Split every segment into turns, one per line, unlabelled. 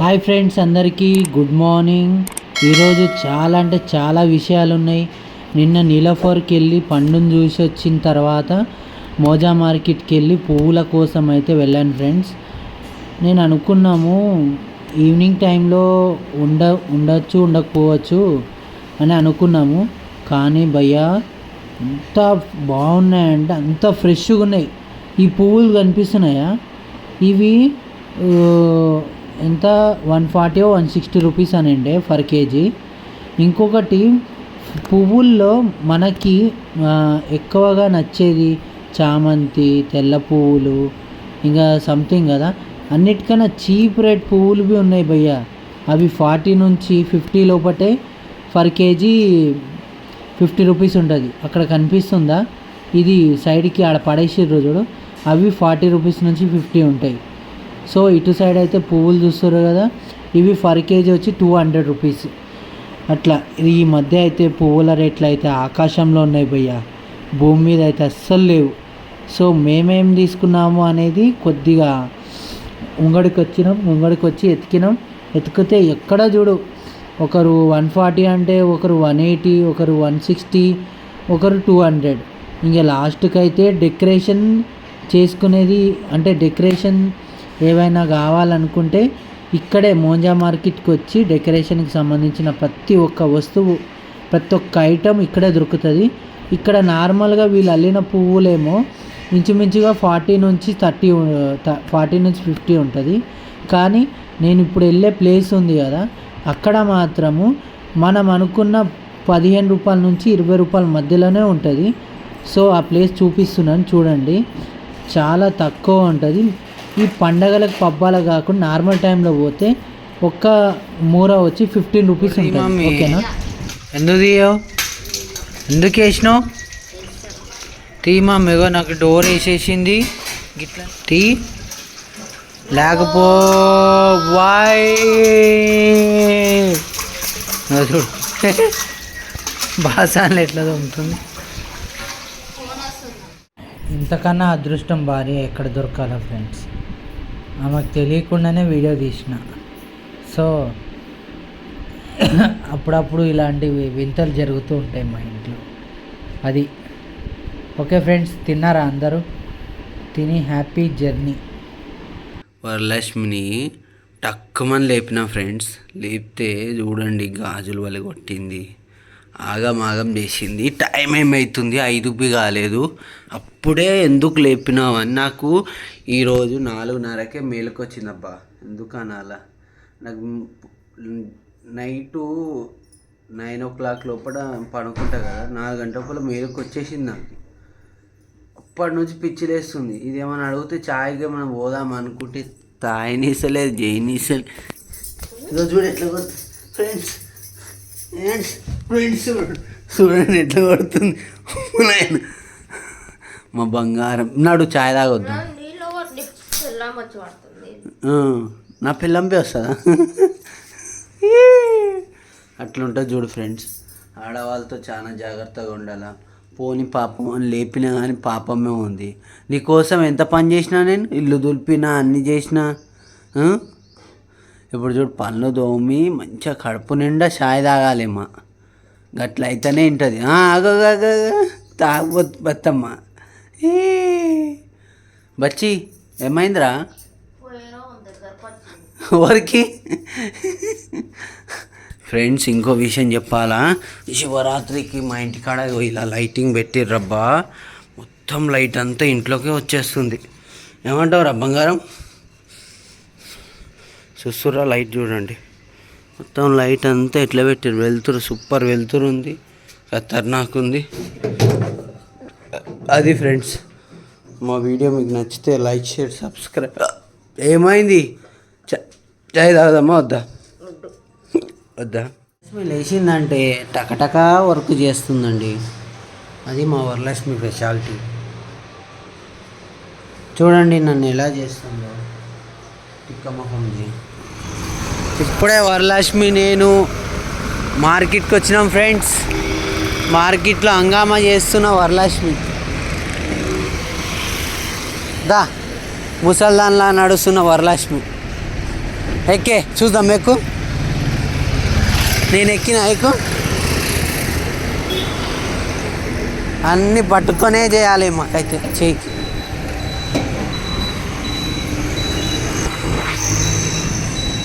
Hi friends అందరికీ good morning ఈరోజు చాలా అంటే చాలా విషయాలు ఉన్నాయి నిన్న నీలఫర్కి వెళ్ళి పండుని చూసి వచ్చిన తర్వాత మోజా మార్కెట్కి వెళ్ళి పువ్వుల కోసం అయితే వెళ్ళాను ఫ్రెండ్స్ నేను అనుకున్నాము ఈవినింగ్ టైంలో ఉండ ఉండొచ్చు ఉండకపోవచ్చు అని అనుకున్నాము. కానీ భయ్యా ఎంత బాగున్నాయంటే అంత ఫ్రెష్గా ఉన్నాయి. ఈ పువ్వులు కనిపిస్తున్నాయా? ఇవి ఎంత? One forty one sixty rupees అని అనండి ఫర్ కేజీ. ఇంకొకటి పువ్వుల్లో మనకి ఎక్కువగా నచ్చేది చామంతి తెల్ల పువ్వులు ఇంకా సంథింగ్ కదా. అన్నిటికన్నా చీప్ రేట్ పువ్వులు బి ఉన్నాయి భయ్య. అవి ఫార్టీ నుంచి ఫిఫ్టీ లోపటే ఫర్ కేజీ ఫిఫ్టీ రూపీస్ ఉంటుంది. అక్కడ కనిపిస్తుందా? ఇది సైడ్కి ఆడ పడేసిర్రు చూడు. అవి ఫార్టీ రూపీస్ నుంచి ఫిఫ్టీ ఉంటాయి. సో ఇటు సైడ్ అయితే పువ్వులు చూస్తారు కదా ఇవి ఫర్ కేజీ వచ్చి టూ హండ్రెడ్ రూపీస్. అట్లా ఈ మధ్య అయితే పువ్వుల రేట్లు అయితే ఆకాశంలో ఉన్నాయి భయ్య. భూమి మీద అయితే అస్సలు లేవు. సో మేమేం తీసుకున్నాము అనేది కొద్దిగా ఉంగడికి వచ్చినాం ఉంగడికి వచ్చి ఎతికినాం. ఎతికితే ఎక్కడ చూడు ఒకరు వన్ ఫార్టీ అంటే ఒకరు వన్ ఎయిటీ ఒకరు వన్ సిక్స్టీ ఒకరు టూ హండ్రెడ్. ఇంకా లాస్ట్కి అయితే డెకరేషన్ చేసుకునేది అంటే డెకరేషన్ ఏవైనా కావాలనుకుంటే ఇక్కడే మోంజా మార్కెట్కి వచ్చి డెకరేషన్కి సంబంధించిన ప్రతి ఒక్క వస్తువు ప్రతి ఒక్క ఐటెం ఇక్కడే దొరుకుతుంది. ఇక్కడ నార్మల్గా వీళ్ళు అల్లిన పువ్వులేమో ఇంచుమించుగా ఫార్టీ నుంచి థర్టీ ఫార్టీ నుంచి ఫిఫ్టీ ఉంటుంది. కానీ నేను ఇప్పుడు వెళ్ళే ప్లేస్ ఉంది కదా అక్కడ మాత్రము మనం అనుకున్న పదిహేను రూపాయల నుంచి ఇరవై రూపాయల మధ్యలోనే ఉంటుంది. సో ఆ ప్లేస్ చూపిస్తున్నాను చూడండి. చాలా తక్కువ ఉంటుంది. ఈ పండగలకు పబ్బాలకు కాకుండా నార్మల్ టైంలో పోతే ఒక్క మూర వచ్చి ఫిఫ్టీన్ రూపీస్ ఉంటుంది. ఓకేనా? ఎందుకు తీయవు? ఎందుకు వేసినావు తీ మమ్మీగో నాకు డోర్ వేసేసింది. గిట్లా. తీ. లేకపో వాయ్ చూడు. బాసాన్లు ఎట్లా ఉంటుంది ఇంతకన్నా అదృష్టం భార్య ఎక్కడ దొరకాల ఫ్రెండ్స్? ఆమెకు తెలియకుండానే వీడియో తీసిన. సో అప్పుడప్పుడు ఇలాంటివి వింతలు జరుగుతూ ఉంటాయి మా ఇంట్లో. అది. ఓకే ఫ్రెండ్స్ తిన్నారా అందరూ? తిని హ్యాపీ జర్నీ.
వరలక్ష్మిని టక్కుమని లేపిన ఫ్రెండ్స్. లేపితే చూడండి గాజులు వల్ల కొట్టింది. ఆగమాగం చేసింది. టైం ఏమవుతుంది ఐదు కాలేదు. అప్పుడే ఎందుకు లేపినావు అని నాకు ఈరోజు నాలుగున్నరకే మేలుకొచ్చింది అబ్బా ఎందుకు అనాలా? నాకు నైటు నైన్ ఓ క్లాక్ లోపల పడుకుంటా కదా నాలుగు గంటల మేలుకు వచ్చేసింది నాకు. అప్పటి నుంచి పిచ్చిలేస్తుంది ఇది ఏమైనా అడిగితే ఛాయ్గా మనం పోదాం అనుకుంటే తాయనీసలేదు జైనీసలేదు ఈరోజు చూడు ఎట్లా ఫ్రెండ్స్ ఫ్రెండ్స్? చూడండి ఎట్లా నాయన. మా బంగారం. నాడు ఛాయ్ తాగొద్దాం.
పడుతుంది.
నా పిల్లంపే వస్తుందా? అట్లుంటుంది చూడు ఫ్రెండ్స్ ఆడవాళ్ళతో చాలా జాగ్రత్తగా ఉండాలా? పోని పాపం అని లేపినా కానీ పాపమే ఉంది. నీకోసం ఎంత పని చేసినా నేను? ఇల్లు దులిపినా అన్ని చేసినా? ఇప్పుడు చూడు పళ్ళు దోమి మంచిగా కడుపు నిండా చాయ్ తాగాలేమ్మా గట్ల అయితేనే ఉంటుంది ఆగ తాగబోతు బత్తమ్మ. ఏ బచ్చి ఏమైందిరా? ఎవరికి? ఫ్రెండ్స్ ఇంకో విషయం చెప్పాలా? శివరాత్రికి మా ఇంటికాడ ఇలా లైటింగ్ పెట్టిర్రబ్బా. మొత్తం లైట్ అంతా ఇంట్లోకే వచ్చేస్తుంది. ఏమంటావు రా బంగారం? చూస్తురా లైట్ చూడండి. మొత్తం లైట్ అంతా ఎట్లా పెట్టారు వెళ్తురు సూపర్ వెళ్తురు ఉంది. ఖతర్నాక్ ఉంది. అది ఫ్రెండ్స్ మా వీడియో మీకు నచ్చితే లైక్ షేర్ సబ్స్క్రైబ్. ఏమైంది? చ- చాయ్ తాగుదామా? వద్దా? వద్దా?
లేచిందంటే టకటకా వర్క్ చేస్తుందండి. అది మా వరలక్ష్మి స్పెషాలిటీ చూడండి నన్ను ఎలా చేస్తుందో. ఇప్పుడే వరలక్ష్మి నేను మార్కెట్కి వచ్చినాం ఫ్రెండ్స్. మార్కెట్లో హంగామా చేస్తున్న వరలక్ష్మి. దా ముసల్దాన్లా నడుస్తున్న వరలక్ష్మి. ఎక్కే చూద్దాం ఎక్కు. నేను ఎక్కిన ఎక్కు? అన్నీ పట్టుకొనే చేయాలి మాకైతే చెయ్యి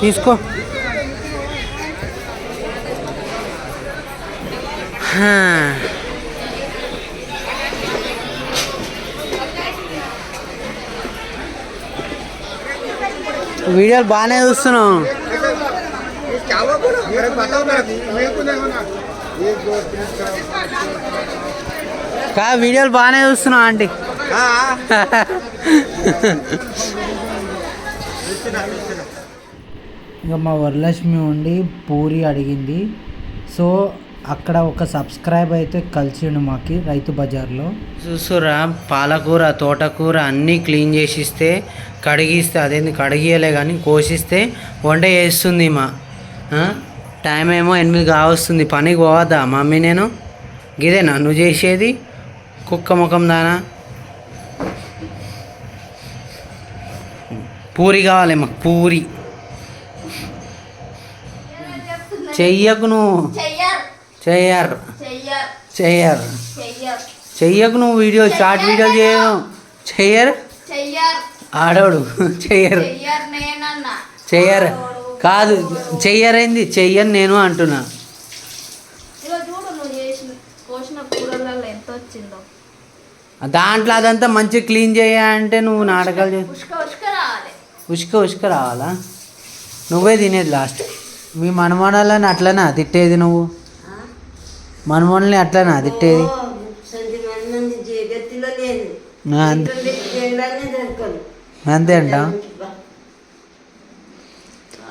తీసుకో. వీడియోలు బాగానే చూస్తున్నావు. కా వీడియోలు బాగానే చూస్తున్నావు ఆంటీ.
ఇంకా మా వరలక్ష్మి ఉండి పూరి అడిగింది. సో అక్కడ ఒక సబ్స్క్రైబ్ అయితే కలిసిండు మాకి రైతు బజార్లో.
చూసురా పాలకూర తోటకూర అన్నీ క్లీన్ చేసిస్తే కడిగిస్తే అదేంది కడిగియలే కానీ కోసిస్తే వంట చేస్తుంది మా. టైం ఏమో ఎనిమిది కావస్తుంది. పనికి పోవద్దా మమ్మీ నేను? గిదేనా నువ్వు చేసేది? కుక్క ముఖం దానా? పూరి కావాలి మాకు పూరి. చెయ్యకు నువ్వు.
చెయ్యరు.
చెయ్యరు. చెయ్యకు నువ్వు వీడియో షార్ట్ వీడియో చేయను. చెయ్యరు. ఆడోడు. చెయ్యరు.
చెయ్యరు
కాదు చెయ్యరైంది? చెయ్యను నేను అంటున్నా. దాంట్లో అదంతా మంచిగా క్లీన్ చేయ అంటే నువ్వు నాటకాలు
ఉష్క ఉష్క రావాలా.
నువ్వే తినేది లాస్ట్ మీ మనమనాలని అట్లనా? తిట్టేది నువ్వు? మనమోళ్ళని అట్లనా? తిట్టేది? అంత- అంట?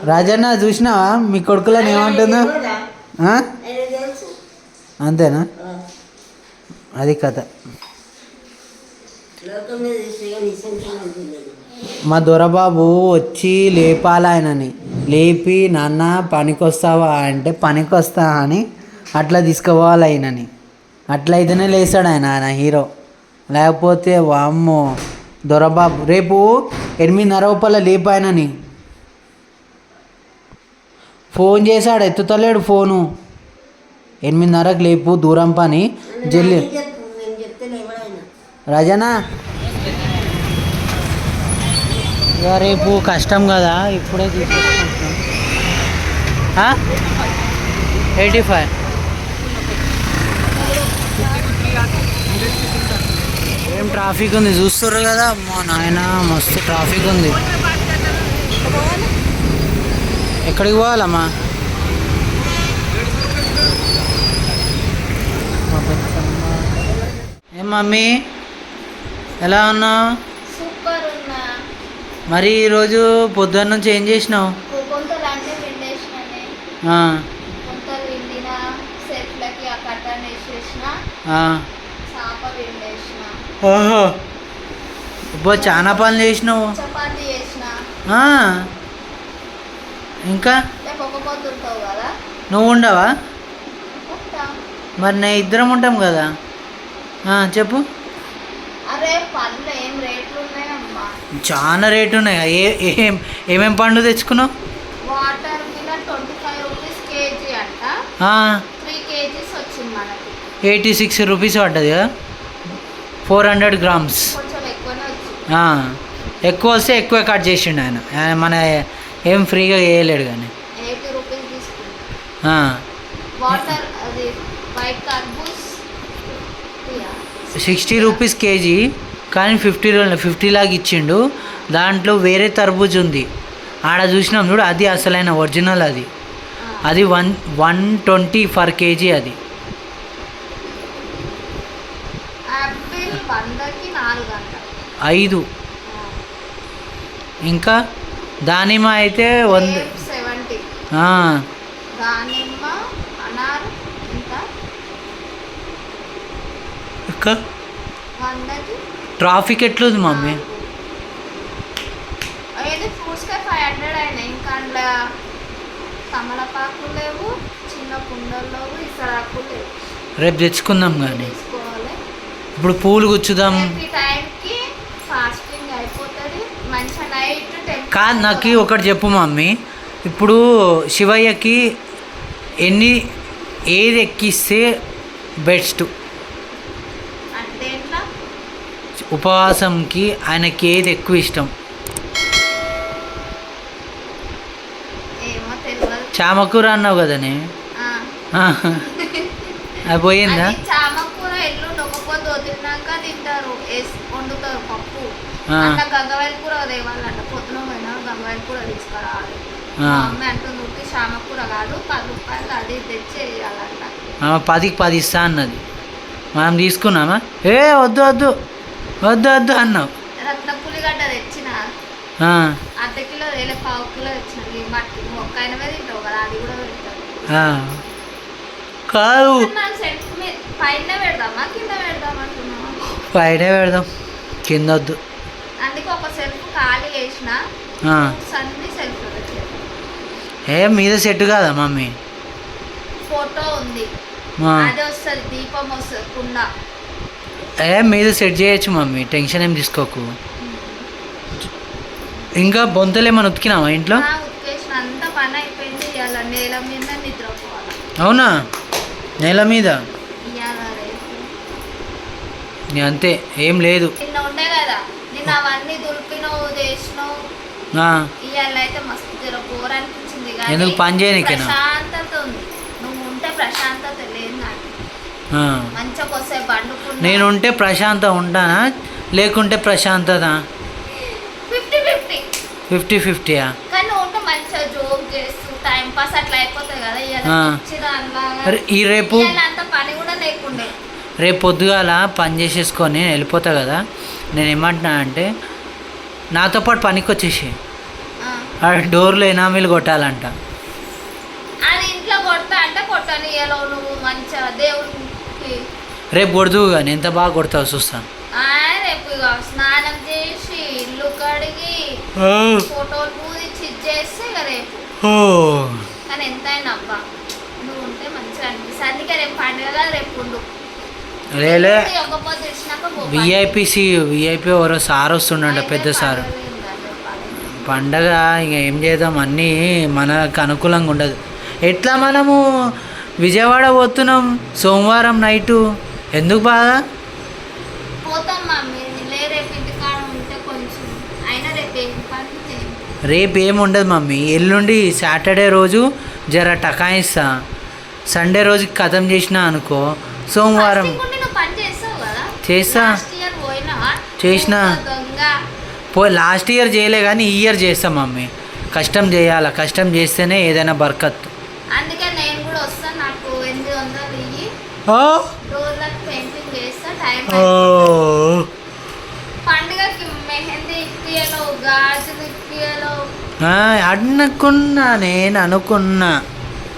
రాజన్న చూసినావా? మీ కొడుకులని ఏమంటుందో? అంతేనా? అది కథ. మా దొరబాబు వచ్చి లేపాలి ఆయనని. లేపి నాన్న పనికొస్తావా? అంటే పనికొస్తా అని అట్లా తీసుకుపోవాలి ఆయనని అట్లయితేనే లేస్తాడు ఆయన ఆయన హీరో. లేకపోతే వామ్మో దొరబాబు. రేపు ఎనిమిదిన్నర రూపాయల లేపు ఆయనని. ఫోన్ చేశాడు ఎత్తుతలేడు ఫోను. ఎనిమిదిన్నరకు లేపు దూరం పని. జల్లి రజనా ఇక రేపు కష్టం కదా ఇప్పుడే తీసుకొచ్చుకుంటున్నాం ఎయిటీ ఫైవ్. ఏం ట్రాఫిక్ ఉంది? చూస్తుర్రు కదా మా నాయన మస్తు ట్రాఫిక్ ఉంది. ఎక్కడికి పోవాలమ్మా? ఏం మమ్మీ? ఎలా ఉన్నావు? మరి ఈరోజు పొద్దున్న నుంచి ఏం చేసినావు? ఓహో. అబ్బో చాలా పనులు చేసినావు. ఇంకా? నువ్వు ఉండవా? మరి నేను ఇద్దరం ఉంటాం కదా? చెప్పు.
అరే పండ్లు ఏం రేట్లు ఉన్నాయమ్మా
చాలా రేటు ఉన్నాయి. ఏ ఏం ఏమేం పండు తెచ్చుకున్నావు?
వాటర్ మీద ట్వంటీ ఫైవ్ రూపీస్ కేజీ అంట. త్రీ కేజీస్ వచ్చింది మనకి.
ఎయిటీ సిక్స్ రూపీస్ పడ్డది కదా? Four hundred grams. ఎక్కువ వస్తే ఎక్కువ కట్ చేసిండు ఆయన. మన ఏం ఫ్రీగా వేయలేడు కానీ. Sixty rupees KG. కానీ ఫిఫ్టీ ఫిఫ్టీ లాగా ఇచ్చిండు. దాంట్లో వేరే తర్బూజ్ ఉంది. ఆడ చూసినాం చూడు అది అసలైన ఒరిజినల్ అది. అది one one twenty for KG అది. ఐదు. ఇంకా దానిమ్మ అయితే వంద ఇంకా? ట్రాఫిక్ ఎట్లుంది మమ్మీ?
ఏది ఫ్రూట్స్కే ఫైవ్ హండ్రెడ్ అయినాయి. ఇంకా అందులో తమలపాకు లేవు చిన్న కుండలు లేవు ఇసరాకులు లేవు.
రేపు తెచ్చుకుందాం కానీ
తీసుకోవాలి
ఇప్పుడు పూలు గుచ్చుదాం.
రేపు ఈ టైంకి ఫాస్టింగ్ అయిపోతుంది. మంచిగా నైట్ టెంపుల్
కాదు నాకు ఒకటి చెప్పు మమ్మీ. ఇప్పుడు శివయ్యకి ఎన్ని ఏది ఎక్కిస్తే బెస్ట్
అంటే ఎట్లా
ఉపవాసంకి ఆయనకి ఏది ఎక్కువ ఇష్టం? చామకూర అన్నావు కదనే. అది పోయిందా?
అది చామకూర ఎల్లు నొక్కపోతే వదిలినాక తింటారు. వేసి వండుతారు పప్పు.
ఆ.
అంత గంగవాయిల కూర తేవాలంట. పొద్దున పోయినా గంగవాయిల కూర తీసుకురావాలి.
ఆ.
మా అమ్మ అంటుంది ఉట్టి చామకూర కాదు పది రూపాయలు అది తెచ్చి వేయాలంట.
ఆమె పదికి పది ఇస్తా అన్నది. మనం తీసుకున్నామా? ఏ వద్దు వద్దు. వద్దు వద్దు అన్నావు.
రత్న పులిగడ్డ తెచ్చిన. అర్ధ కిలో పావు కిలో తెచ్చిన. మట్టి ఒక్క అయినవే తింటావు కదా అది కూడా.
కాదు.
పైన పెడదామా కింద పెడదాం
కింద వద్దు.
అందుకే ఒక సెల్ఫ్ ఖాళీ. అన్ని సెల్ఫ్
ఏ మీద సెట్ కాదా మమ్మీ?
ఫోటో ఉంది. అదే వస్తుంది దీపం వస్తుంది కుండ.
ఏ మీద సెట్ చేయొచ్చు మమ్మీ. టెన్షన్ ఏం తీసుకోకు. ఇంకా బొంతలు ఏమైనా ఉతికినావా ఇంట్లో? అవునా? నేల మీద? అంతే ఏం లేదు. ఎందుకు పని చేయనీకేనా?
ప్రశాంతత ఉంది. నువ్వు ఉంటే ప్రశాంతత. మంచిగా వస్తే బండుకున్నా
నేను ఉంటే ప్రశాంత ఉంటానా? లేకుంటే ప్రశాంతత?
Fifty fifty.
ఫిఫ్టీ ఫిఫ్టీయా
కానీ నువ్వు ఉంటే మంచిగా జోక్ చేస్తూ టైం పాస్ అట్లా అయిపోతుంది కదా ఇవాళ
ఆ.
పిచ్చి దానిలాగా
అరే, ఈ రేపు
ఇవాళ అంత పని కూడా లేకుండే.
రేపు పొద్దుగాల పని చేసేసుకొని నేను వెళ్ళిపోతా కదా నేను ఏమంటున్నా అంటే నాతో పాటు పనికి వచ్చేసి
ఆ.
ఆ డోర్లో ఎనామీలు కొట్టాలంట.
ఇంట్లో కొడతా అంటే కొట్టని ఇవాళ నువ్వు మంచిగా దేవునికి
రేపు కొడుతూ కానీ ఎంత బాగా కొడతావు చూస్తాను
రేపు స్నానం చేసి ఇల్లు కడిగి ఫోటోలు పూజించి చేస్తే ఇక రేపు. కానీ ఎంతైనా అబ్బా నువ్వు ఉంటే మంచిగా అనిపిస్తుంది. అందుకే రేపు పండుగ రేపు ఉండు.
లేలే విఐపిసి విఐపి ఎవరో సార్ వస్తుండంట
అయితే
పెద్ద సారు.
పండగ
ఇక ఏం చేద్దాం అన్నీ మనకు అనుకూలంగా ఉండదు. ఎట్లా మనము విజయవాడ పోతున్నాం సోమవారం నైటు. ఎందుకు
లే రేపు ఇంటికాడ ఉంటే కొంచెం. అయినా రేపు ఏం పని చేయం.
రేపు ఏం ఉండదు మమ్మీ. ఎల్లుండి సాటర్డే రోజు జర టకాయిస్తా. సండే రోజుకి కథం చేసినా అనుకో. సోమవారం చేస్తా. చేసినా. పో లాస్ట్ ఇయర్ చేయలే కానీ ఈ ఇయర్ చేస్తాం మమ్మీ. కష్టం చేయాలి? కష్టం చేస్తేనే ఏదైనా బర్కత్
అందుకే నేను కూడా వస్తాను నాకు ఎనిమిది వందలు ఇయ్యి డోర్లకు పెయింటింగ్ చేస్తా టైం పండుగకి మెహందీ ఇప్పియలో గాజులు ఇప్పియలో
అనుకున్నా నేను అనుకున్నా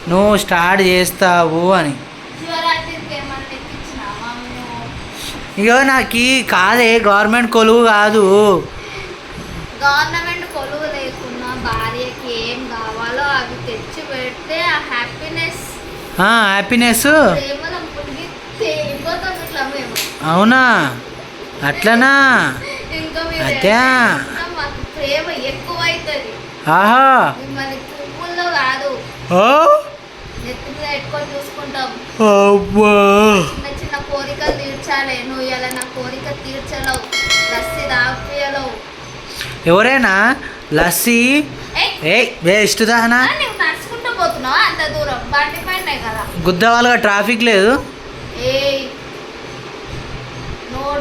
నువ్వు స్టార్ట్ చేస్తావు అని. ఇగో నాకు కాదే గవర్నమెంట్ కొలువు కాదు.
గవర్నమెంట్ కొలువు లేకున్నా భార్యకి ఏం కావాలో అవి తెచ్చి పెడితే ఆ హ్యాపీనెస్
హ్యాపీనెస్ అవునా? అట్లనా? అదే. ఆహా. అబ్బా.
చిన్న చిన్న కోరికలు తీర్చాలి. నువ్వు ఇలా నా కోరిక తీర్చలేవు. లస్సి తాపియలేవు
ఎవరైనా లస్సీ? ఏ వేస్ట్ దానా
నడుచుకుంటూ పోతున్నావా? అంత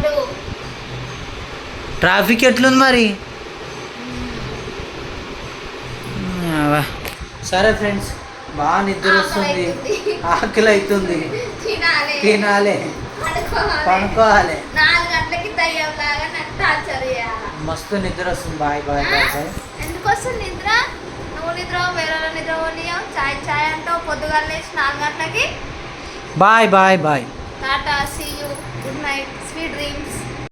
నోడు
ట్రాఫిక్ ఎట్లుంది మరి. సరే ఫ్రెండ్స్ బాగా నిద్ర వస్తుంది. ఆకలి అవుతుంది
తినాలి.
పనుకోవాలి మస్తు నిద్ర వస్తుంది. Bye bye bye bye.
ఎందుకు వస్తుంది నిద్ర? నువ్వు నిద్ర వేరే నిద్ర పోనీయవు. చాయ్ చాయ్ అంటావు పొద్దుగాల లేచి నాలుగు గంటలకి.
Bye bye bye.
Tata see you. Good night. sweet dreams.